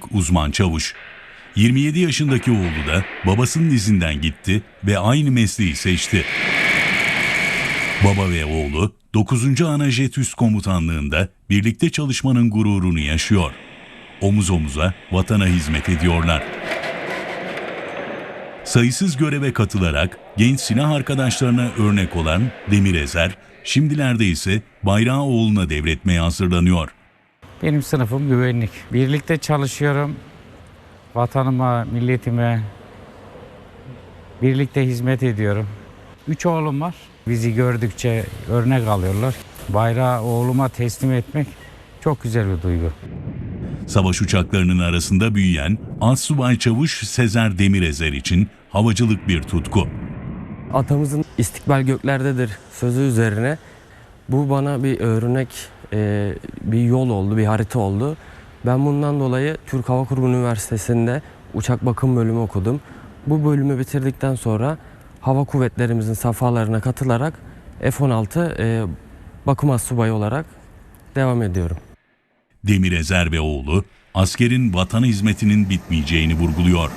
yıllık uzman çavuş. 27 yaşındaki oğlu da babasının izinden gitti ve aynı mesleği seçti. Baba ve oğlu 9. Anajet Üst Komutanlığı'nda birlikte çalışmanın gururunu yaşıyor. Omuz omuza vatana hizmet ediyorlar. Sayısız göreve katılarak genç silah arkadaşlarına örnek olan Demir Ezer, şimdilerde ise bayrağı oğluna devretmeye hazırlanıyor. Benim sınıfım güvenlik. Birlikte çalışıyorum. Vatanıma, milletime birlikte hizmet ediyorum. Üç oğlum var. Bizi gördükçe örnek alıyorlar. Bayrağı oğluma teslim etmek çok güzel bir duygu. Savaş uçaklarının arasında büyüyen Assubay Çavuş Sezer Demirezer için havacılık bir tutku. Atamızın istikbal göklerdedir sözü üzerine bu bana bir örnek, e, bir yol oldu, bir harita oldu. Ben bundan dolayı Türk Hava Kurumu Üniversitesi'nde uçak bakım bölümü okudum. Bu bölümü bitirdikten sonra hava kuvvetlerimizin safhalarına katılarak F-16 e, bakım astsubayı olarak devam ediyorum. Demirezer ve oğlu askerin vatan hizmetinin bitmeyeceğini vurguluyor.